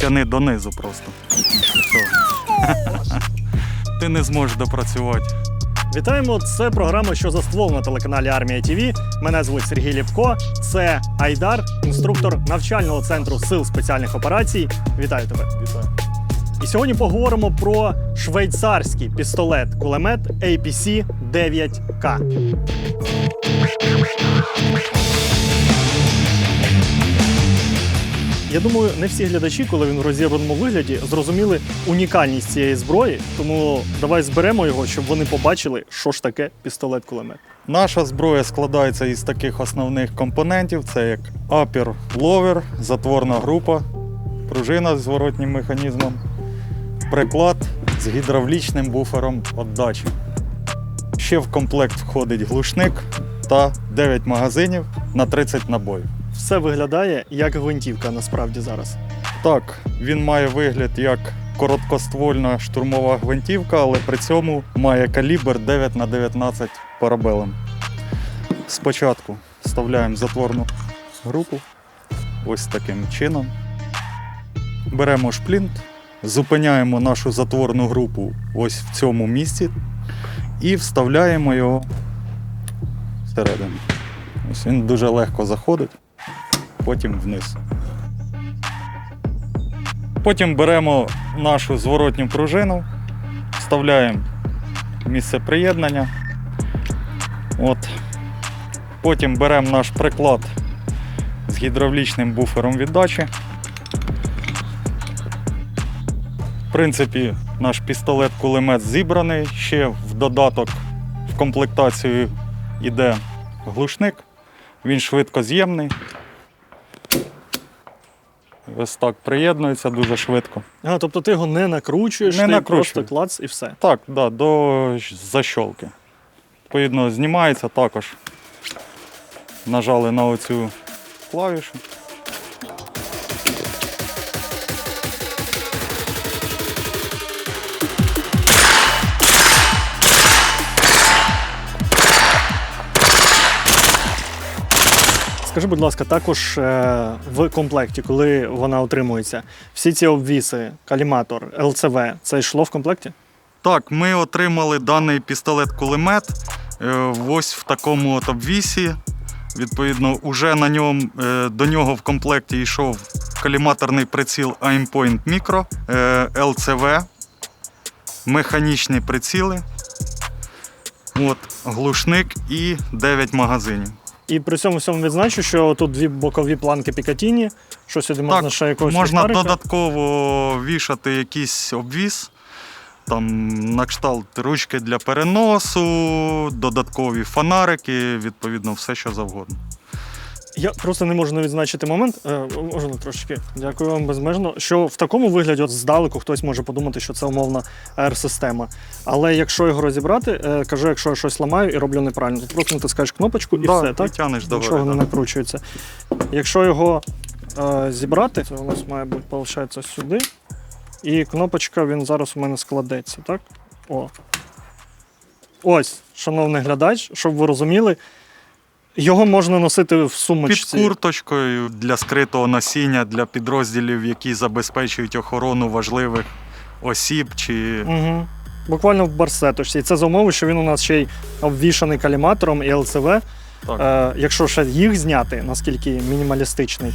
тяни донизу просто. Все. Ти не зможеш допрацювати. Вітаємо! Це програма, що за ствол на телеканалі Армія ТІВІ. Мене звуть Сергій Ліпко. Це Айдар, інструктор навчального центру сил спеціальних операцій. Вітаю тебе! Вітаю. І сьогодні поговоримо про швейцарський пістолет-кулемет APC 9K. Я думаю, не всі глядачі, коли він в розібраному вигляді, зрозуміли унікальність цієї зброї. Тому давай зберемо його, щоб вони побачили, що ж таке пістолет-кулемет. Наша зброя складається із таких основних компонентів: це як апір ловер, затворна група, пружина з зворотнім механізмом, приклад з гідравлічним буфером віддачі. Ще в комплект входить глушник та 9 магазинів на 30 набоїв. Все виглядає як гвинтівка насправді зараз. Так, він має вигляд як короткоствольна штурмова гвинтівка, але при цьому має калібр 9 на 19 парабелем. Спочатку вставляємо затворну групу ось таким чином. Беремо шплінт, зупиняємо нашу затворну групу ось в цьому місці і вставляємо його всередину. Ось він дуже легко заходить, потім вниз. Потім беремо нашу зворотню пружину, вставляємо місце приєднання. От. Потім беремо наш приклад з гідравлічним буфером віддачі. В принципі, наш пістолет-кулемет зібраний. Ще в додаток в комплектацію йде глушник. Він швидко з'ємний. Ось так приєднується дуже швидко. А, тобто ти його не накручуєш, Не ти накручую. просто клац і все. Так, да, до защолки. Відповідно, знімається також. Нажали на оцю клавішу. Скажи, будь ласка, також е, в комплекті, коли вона отримується, всі ці обвіси, каліматор, ЛЦВ, це йшло в комплекті? Так, ми отримали даний пістолет-кулемет е, ось в такому от обвісі. Відповідно, уже на ньому, е, до нього в комплекті йшов каліматорний приціл Aimpoint Micro, LCV, механічні приціли, от, глушник і 9 магазинів. І при цьому всьому відзначу, що тут дві бокові планки Пікатіні, що сюди можна Так, ще якогось Можна ліхтарика. додатково вішати якийсь обвіз, там на кшталт ручки для переносу, додаткові фонарики, відповідно, все що завгодно. Я просто не можу не відзначити момент. Е, можна трошечки. Дякую вам безмежно. Що в такому вигляді, от здалеку, хтось може подумати, що це умовна AR-система. Але якщо його розібрати, е, кажу, якщо я щось ламаю і роблю неправильно, то просто натискаєш кнопочку і Да, все, і так? тянеш Нічого догори, не да. накручується. Якщо його е, зібрати, це у нас має бути, виходить, сюди. І кнопочка він зараз у мене складеться, так? О. Ось, шановний глядач, щоб ви розуміли, його можна носити в Під курточкою для скритого носіння, для підрозділів, які забезпечують охорону важливих осіб чи Угу. Буквально в барсеточці. І це за умови, що він у нас ще й обвішаний каліматором і ЛЦВ. Е, якщо ще їх зняти, наскільки мінімалістичний.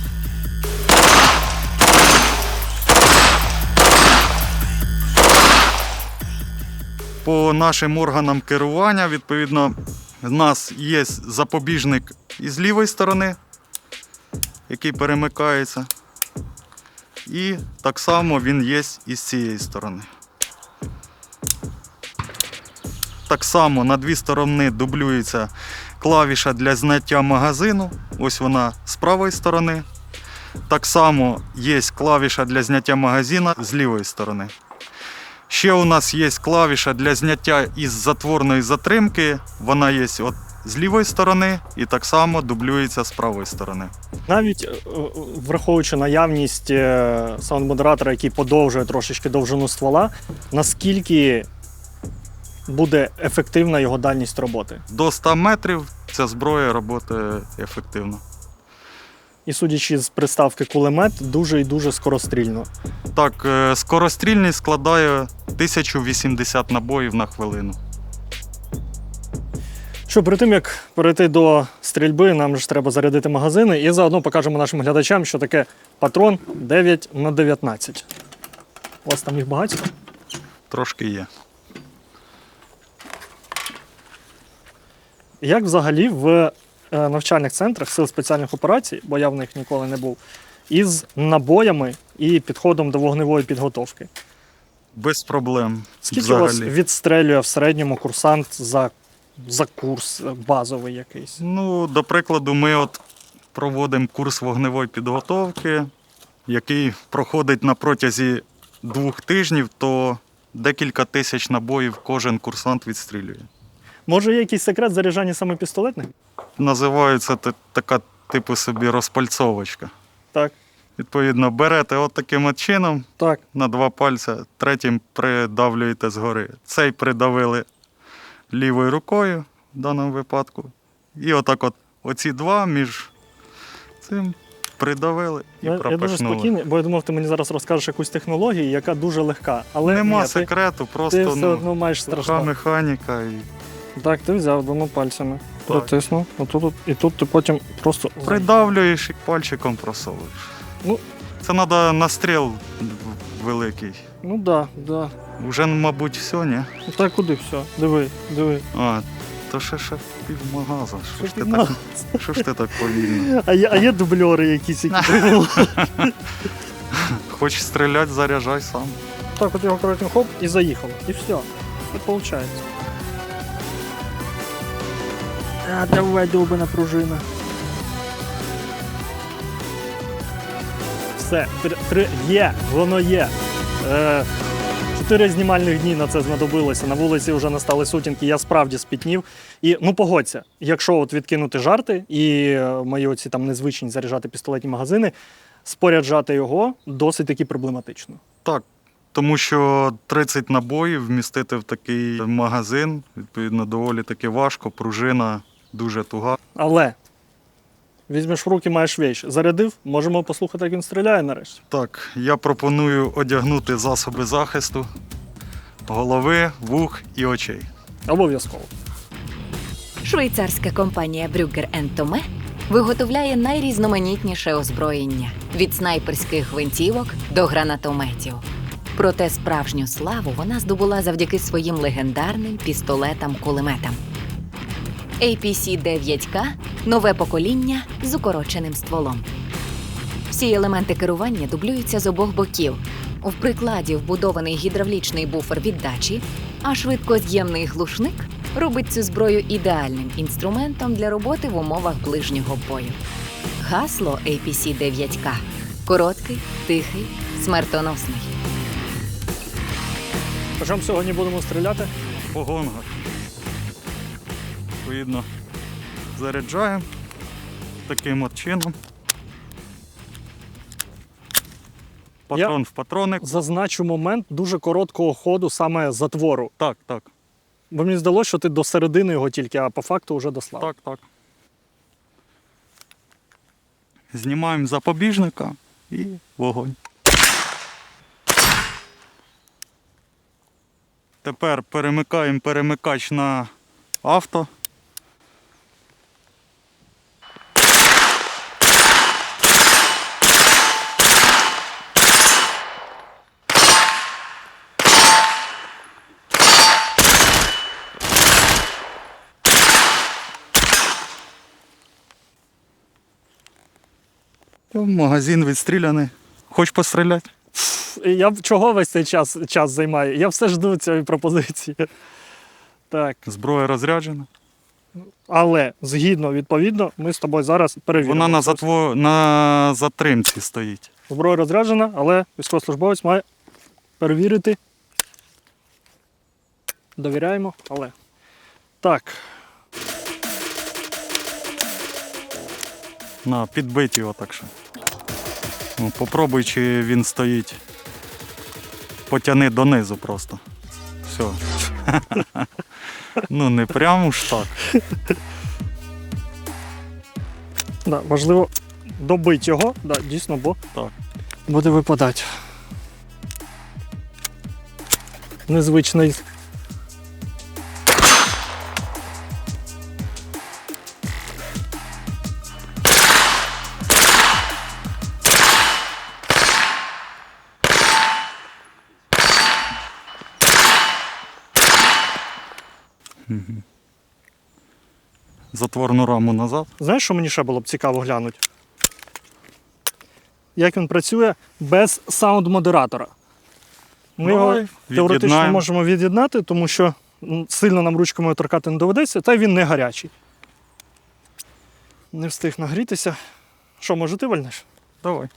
По нашим органам керування, відповідно, в нас є запобіжник із лівої сторони, який перемикається. І так само він є і з цієї сторони. Так само на дві сторони дублюється клавіша для зняття магазину. Ось вона з правої сторони. Так само є клавіша для зняття магазина з лівої сторони. Ще у нас є клавіша для зняття із затворної затримки. Вона є от з лівої сторони і так само дублюється з правої сторони. Навіть е, е, враховуючи наявність е, саунд-модератора, який подовжує трошечки довжину ствола, наскільки буде ефективна його дальність роботи? До 100 метрів ця зброя працює ефективно. І судячи з приставки кулемет, дуже і дуже скорострільно. Так, е, скорострільність складає 1080 набоїв на хвилину. Що перед тим як перейти до стрільби, нам ж треба зарядити магазини і заодно покажемо нашим глядачам, що таке патрон 9 на 19. У вас там їх багато? Трошки є. Як взагалі в навчальних центрах сил спеціальних операцій, бо я в них ніколи не був, із набоями і підходом до вогневої підготовки? Без проблем. Скільки у вас взагалі. відстрелює в середньому курсант за, за курс е, базовий якийсь? Ну, до прикладу, ми от проводимо курс вогневої підготовки, який проходить на протязі двох тижнів, то декілька тисяч набоїв кожен курсант відстрілює. Може, є якийсь секрет заряджання саме пістолетних? Називається така типу собі розпальцовочка. Так. Відповідно, берете от таким от чином Так. на два пальця, третім придавлюєте згори. Цей придавили лівою рукою в даному випадку. І отак от оці два між цим придавили і Я, я дуже спокійний, бо я думав, ти мені зараз розкажеш якусь технологію, яка дуже легка. Але Нема ні, секрету, ти просто все ну, одно маєш така страшно. механіка. І... Так, ти взяв двома пальцями, протиснув, отут, от- і тут ти потім просто. Придавлюєш і пальчиком просовуєш. Ну. Це треба настріл великий. Ну да, да. Уже, мабуть, все, ні? Ну Так куди все? Диви, диви. А, то ще ще півмагаза. Що ж ти так, що ж ти так повільно? А є, а є дубльори якісь, які придумали. Хочеш стріляти, заряджай сам. Так, от його коротко хоп і заїхав. І все. Все виходить. А, давай, довбана пружина. Все, три, три, є, воно є. Е, чотири знімальних дні на це знадобилося. На вулиці вже настали сутінки, я справді спітнів. І ну погодься, якщо от відкинути жарти і е, мої оці там незвичні заряджати пістолетні магазини, споряджати його досить таки проблематично. Так. Тому що 30 набоїв вмістити в такий магазин, відповідно, доволі таки важко, пружина дуже туга. Але візьмеш в руки, маєш вещь. Зарядив, можемо послухати, як він стріляє нарешті. Так, я пропоную одягнути засоби захисту голови, вух і очей. Обов'язково. Швейцарська компанія Brugger Томе виготовляє найрізноманітніше озброєння від снайперських гвинтівок до гранатометів. Проте справжню славу вона здобула завдяки своїм легендарним пістолетам-кулеметам. APC-9K – нове покоління з укороченим стволом. Всі елементи керування дублюються з обох боків. В прикладі вбудований гідравлічний буфер віддачі, а швидкоз'ємний глушник робить цю зброю ідеальним інструментом для роботи в умовах ближнього бою. Гасло APC-9K – короткий, тихий, смертоносний. По чому сьогодні будемо стріляти? По гонгах. Відповідно, заряджаємо таким от чином. Патрон в патроник. Зазначу момент дуже короткого ходу саме затвору. Так, так, Бо мені здалося, що ти до середини його тільки, а по факту вже дослав. так, так. Знімаємо запобіжника і вогонь. Тепер перемикаємо перемикач на авто. Магазин відстріляний. Хоч постріляти? Я чого весь цей час, час займаю? Я все жду цієї пропозиції. Так. Зброя розряджена. Але згідно, відповідно, ми з тобою зараз перевіримо. Вона на, затво... на затримці стоїть. Зброя розряджена, але військовослужбовець має перевірити. Довіряємо, але. Так, На підбиті отак що. Ну, попробуй, чи він стоїть. Потяни донизу просто. Все. ну, не прямо ж так. да, важливо добити його. Да, дійсно, бо Так. буде випадати. Незвичний. Затворну раму назад. Знаєш, що мені ще було б цікаво глянути? Як він працює без саунд-модератора. Ми його Давай, теоретично від'єднаємо. можемо від'єднати, тому що сильно нам ручками його торкати не доведеться, та й він не гарячий. Не встиг нагрітися. Що, може, ти вальнеш? Давай.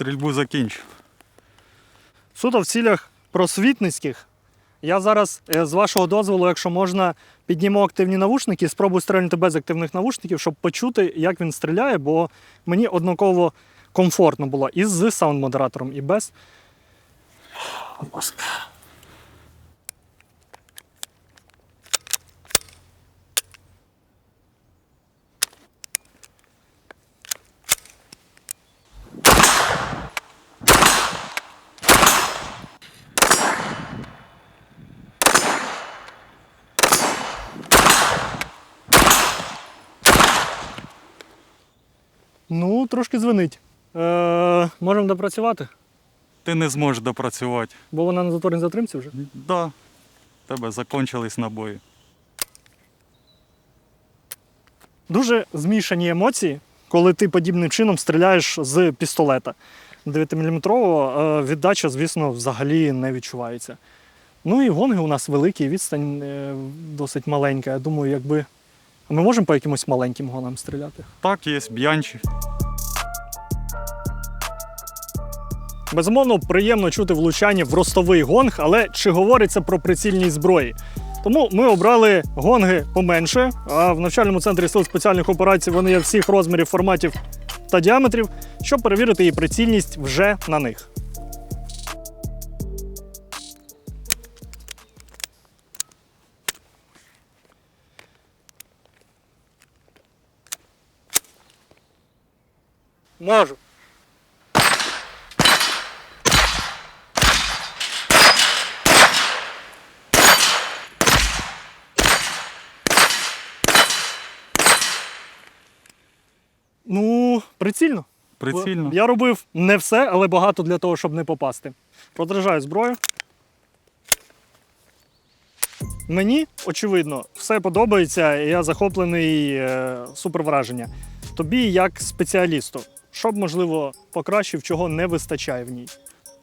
Стрільбу закінчив. Суто в цілях просвітницьких. Я зараз, е, з вашого дозволу, якщо можна, підніму активні навушники і спробую стрельнути без активних навушників, щоб почути, як він стріляє, бо мені однаково комфортно було і з саунд-модератором, і без. Будь ласка. Ну, трошки дзвенить. Е, можемо допрацювати, Ти не зможеш допрацювати. бо вона на затворній затримці вже. Да. Тебе закончились набої. Дуже змішані емоції, коли ти подібним чином стріляєш з пістолета. 9-мм е, віддача, звісно, взагалі не відчувається. Ну і гонги у нас великі, відстань е, досить маленька. Я думаю, якби. А ми можемо по якимось маленьким гонам стріляти? Так, є б'янчі. Безумовно, приємно чути влучання в ростовий гонг, але чи говориться про прицільність зброї? Тому ми обрали гонги поменше, а в навчальному центрі сил спеціальних операцій вони є всіх розмірів, форматів та діаметрів, щоб перевірити її прицільність вже на них. Можу. Ну, прицільно. Прицільно. Я робив не все, але багато для того, щоб не попасти. Продражаю зброю. Мені, очевидно, все подобається, і я захоплений е, супер враження. Тобі, як спеціалісту, що б, можливо, покращив, чого не вистачає в ній.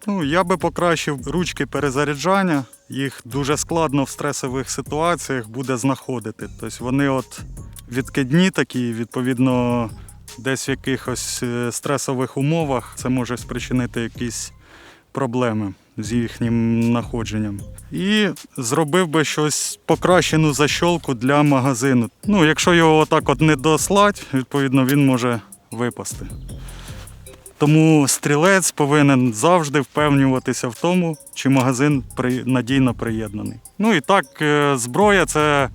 Ну, я би покращив ручки перезаряджання. Їх дуже складно в стресових ситуаціях буде знаходити. Тобто вони от відкидні такі, відповідно, десь в якихось е, стресових умовах це може спричинити якісь проблеми з їхнім знаходженням. І зробив би щось покращену защолку для магазину. Ну, якщо його отак от не дослать, відповідно, він може випасти. Тому стрілець повинен завжди впевнюватися в тому, чи магазин надійно приєднаний. Ну і так, е, зброя це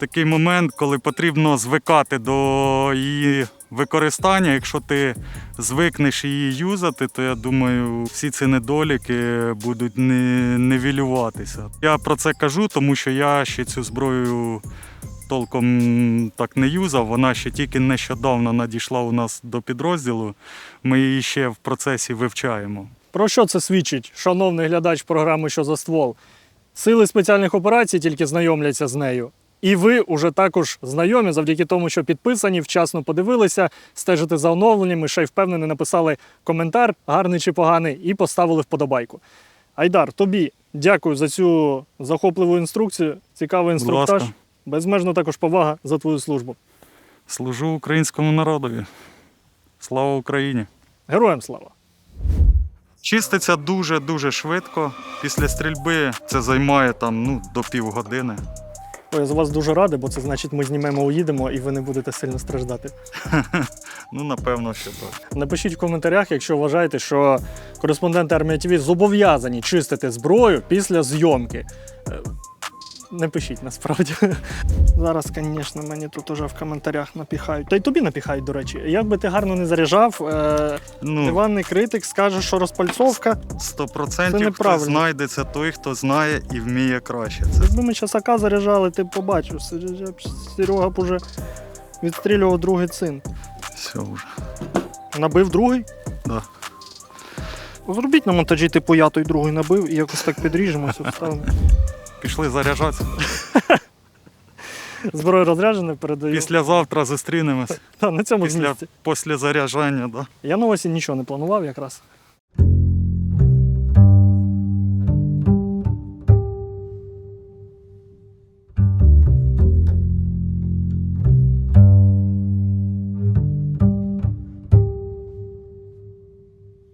такий момент, коли потрібно звикати до її використання. Якщо ти звикнеш її юзати, то я думаю, всі ці недоліки будуть не... Я про це кажу, тому що я ще цю зброю толком так не юзав. Вона ще тільки нещодавно надійшла у нас до підрозділу. Ми її ще в процесі вивчаємо. Про що це свідчить, шановний глядач програми Що за ствол? Сили спеціальних операцій тільки знайомляться з нею. І ви уже також знайомі завдяки тому, що підписані, вчасно подивилися, стежите за оновленнями, ще й впевнений, написали коментар, гарний чи поганий, і поставили вподобайку. Айдар, тобі Дякую за цю захопливу інструкцію, цікавий інструктаж. Безмежно також повага за твою службу. Служу українському народові. Слава Україні! Героям слава! Чиститься дуже-дуже швидко. Після стрільби це займає там ну, до півгодини. Ой, я за вас дуже радий, бо це значить, ми знімемо, уїдемо і ви не будете сильно страждати. Ну, напевно, що так. Напишіть в коментарях, якщо вважаєте, що кореспонденти армії ТВ зобов'язані чистити зброю після зйомки. Не пишіть насправді. Зараз, звісно, мені тут уже в коментарях напіхають. Та й тобі напіхають, до речі. Як би ти гарно не заряджав, е, Ну, диванний критик скаже, що розпальцовка. 100% Це хто знайдеться той, хто знає і вміє краще. Це Якби ми часака заряджали, ти б побачив. Серега б уже відстрілював другий цин. все вже. Набив другий? Да. Зробіть на монтажі, типу я той другий набив і якось так підріжемося, вставимо. Пішли заряджатися. Зброю розряджене передаю. Післязавтра зустрінемось. Та, на цьому Після місці. після заряджання, да. Я на осінь нічого не планував якраз.